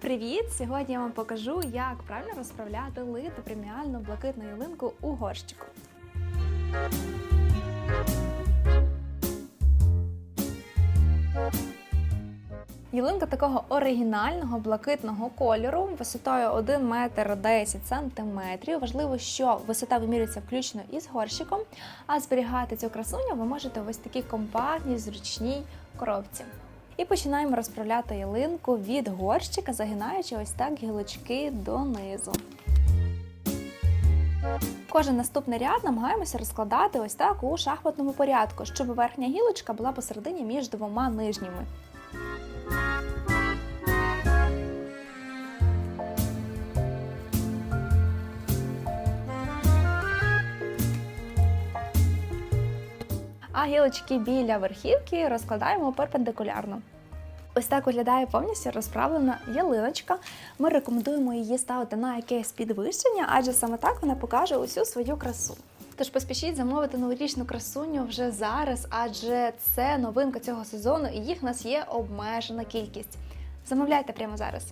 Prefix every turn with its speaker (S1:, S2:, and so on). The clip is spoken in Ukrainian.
S1: Привіт! Сьогодні я вам покажу, як правильно розправляти литу преміальну блакитну ялинку у горщику. Ялинка такого оригінального блакитного кольору висотою 1 метр 10 сантиметрів. Важливо, що висота вимірюється включно із горщиком, а зберігати цю красуню ви можете в ось такій компактній, зручній коробці. І починаємо розправляти ялинку від горщика, загинаючи ось так гілочки донизу. Кожен наступний ряд намагаємося розкладати ось так у шахматному порядку, щоб верхня гілочка була посередині між двома нижніми. А гілочки біля верхівки розкладаємо перпендикулярно. Ось так виглядає повністю розправлена ялиночка. Ми рекомендуємо її ставити на якесь підвищення, адже саме так вона покаже усю свою красу. Тож поспішіть замовити новорічну красуню вже зараз, адже це новинка цього сезону і їх у нас є обмежена кількість. Замовляйте прямо зараз.